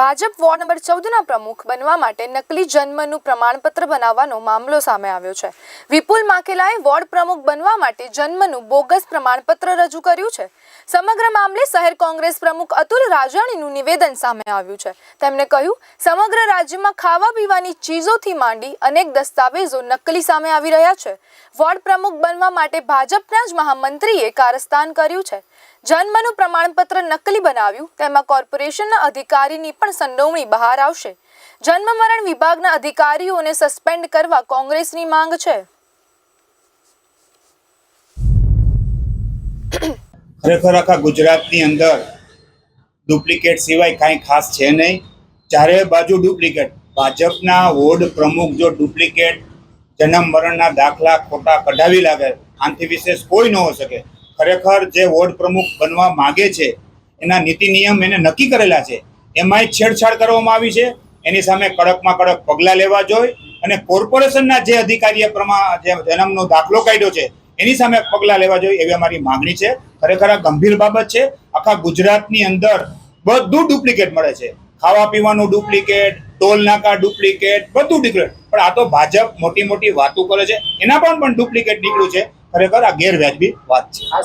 Bhajap ward number ચૌદના પ્રમુખ બનવા માટે નકલી જન્મનું પ્રમાણપત્ર બનાવવાનો મામલો સામે આવ્યો છે. વિપુલ માકેલાએ વોર્ડ પ્રમુખ બનવા માટે જન્મનું બોગસ પ્રમાણપત્ર રજૂ કર્યું છે. સમગ્ર મામલે શહેર કોંગ્રેસ પ્રમુખ અતુલ રાજાણીનું નિવેદન સામે આવ્યું છે. તેમણે કહ્યું, સમગ્ર રાજ્યમાં ખાવા પીવાની ચીજોથી માંડી અનેક દસ્તાવેજો નકલી સામે આવી રહ્યા છે. વોર્ડ પ્રમુખ બનવા માટે ભાજપના જ મહામંત્રીએ કારસ્તાન કર્યું છે. જન્મનું પ્રમાણપત્ર નકલી બનાવ્યું, તેમાં કોર્પોરેશનના અધિકારીની પણ સંડોવણી બહાર આવશે. જન્મ મરણ વિભાગના અધિકારીઓને સસ્પેન્ડ કરવા કોંગ્રેસની માંગ છે. ખરેખર આખા ગુજરાતની અંદર ડુપ્લિકેટ સિવાય કાંઈ ખાસ છે નહીં. ચારે બાજુ ડુપ્લિકેટ. ભાજપના વોર્ડ પ્રમુખ જો ડુપ્લિકેટ જન્મ મરણના દાખલા ખોટા કઢાવી લાગે, આનાથી વિશેષ કોઈ ન હોઈ શકે. ખરેખર જે વોર્ડ પ્રમુખ બનવા માગે છે, એના નીતિ નિયમ એને નક્કી કરેલા છે. એમાંય છેડછાડ કરવામાં આવી છે. એની સામે કડકમાં કડક પગલાં લેવા જોઈએ અને કોર્પોરેશનના જે અધિકારીએ પ્રમાણ જે જન્મનો દાખલો કાઢ્યો છે, એની સામે પગલાં લેવા જોઈએ એવી અમારી માંગણી છે. ખરેખર આ ગંભીર બાબત છે. આખા ગુજરાતની અંદર બધું ડુપ્લિકેટ મળે છે. ખાવા પીવાનું ડુપ્લિકેટ, ટોલ નાકા ડુપ્લિકેટ, બધું ડુપ્લિકેટ પણ આ તો ભાજપ મોટી મોટી વાતો કરે છે. એના પણ પણ ડુપ્લિકેટ નીકળ્યું છે. ખરેખર આ ગેરવ્યાજબી વાત છે.